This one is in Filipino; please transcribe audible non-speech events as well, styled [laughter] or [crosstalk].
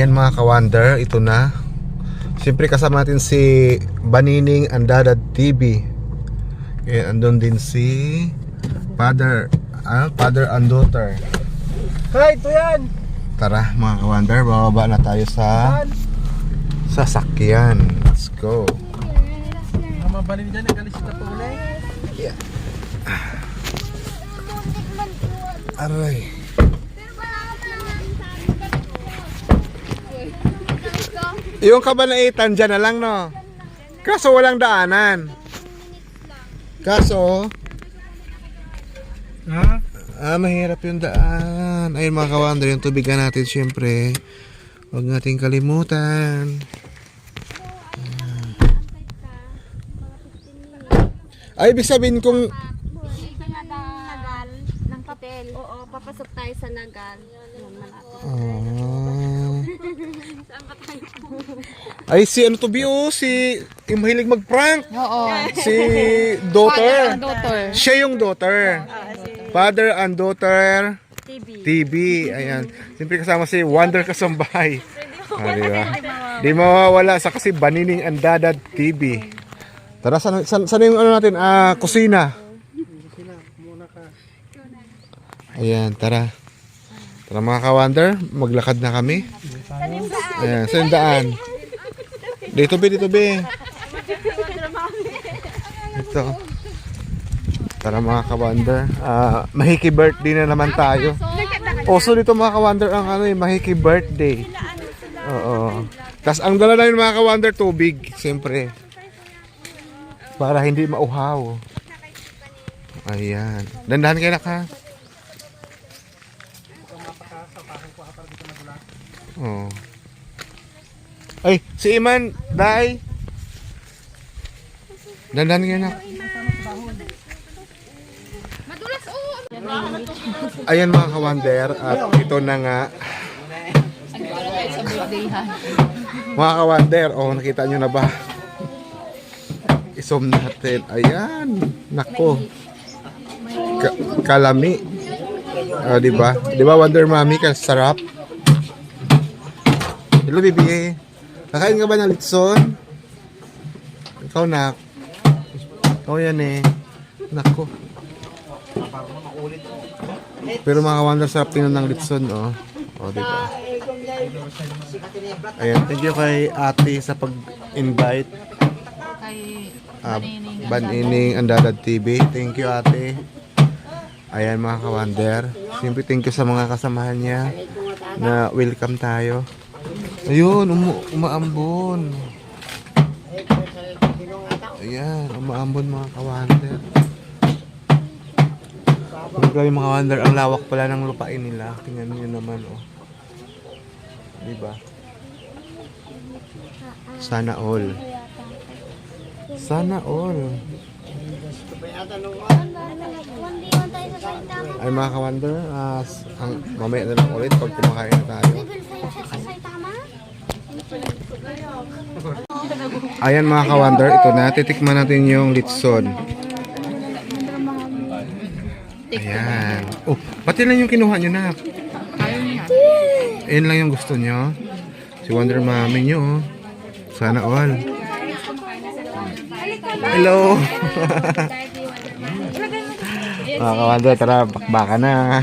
Ayan mga kawander, ito na. Siyempre kasama natin si Banining Andadad TV. Ayan, andun din si Father, ah, Father and Daughter. Hi, ito yan! Tara mga kawander, bababa na tayo sa sasakyan. Let's go. Mga balin dyan, nagkalisita po ulit. Aray. Yung kabanaitan dyan na lang, no? Kaso walang daanan. Kaso, Ha? ah, mahirap yung daan. Ayun mga kawander, yung tubigan natin syempre. Huwag nating kalimutan. Ay, ibig sabihin kung Nagal ng hotel. Oo, papasok tayo sa Nagal. Yun, malapit. Ah. Saan ba tayo? Ay, si ano to Bio? Si yung mahilig mag-prank. Oo. Si daughter. Daughter. Siya yung daughter. Father and daughter TV. TV. Ayan. Siyempre kasama si Wonder Kasambay. Ah, di ba? [laughs] Di mawawala sa kasi Banining Andadad TV. Tara, saan, saan, saan yung ano natin? Ah, kusina. Ayan, tara. Tara mga ka-wonder, maglakad na kami. Ayan, yung daan? Dito be, dito be. Ito. Tara mga ka-wonder. Ah, mahiki birthday na naman tayo. Oso dito mga ka-wonder ang ano eh, mahiki birthday. Oo. Tapos ang dala namin mga ka-wonder tubig, siyempre. Para hindi mauhaw. Ayan. Dandahan kayo na ka. Oh. Ay, si Iman, dai. Dandahan kayo na. Ayan mga ka-wonder, at ito na nga. Mga ka-wonder, oh, nakita nyo na ba? Isom natin. Ayan. Nako. Ka- kalami. Ah, di ba? Di ba Wonder Mommy ka sarap? Hello, baby. Kakain ka ba ng litson? Ikaw na. Ikaw yan eh. Nako. Pero mga wonder sarap tingnan ng litson, oh. Oh, di ba? Ayan, thank you kay ate sa pag-invite. Kay Uh, Banining Banining Andadad TV. Thank you ate. Ayan mga kawander. Siyempre thank you sa mga kasamahan niya na welcome tayo. Ayun, umu umaambon. Ayan, umaambon mga kawander. Grabe mga kawander, ang lawak pala ng lupain nila. Tingnan niyo naman oh. Diba? Sana all. Sana all. Ay mga ka-wonder, s- ang, mamaya na lang ulit pag kumakain na tayo. Ayan mga ka-wonder, ito na, titikman natin yung litson. Ayan. Oh, pati lang yung kinuha nyo na. Ayan lang yung gusto nyo. Si Wonder Mami nyo. oh. Sana all. Hello. Mga ka-wonder, tara, bakbaka na.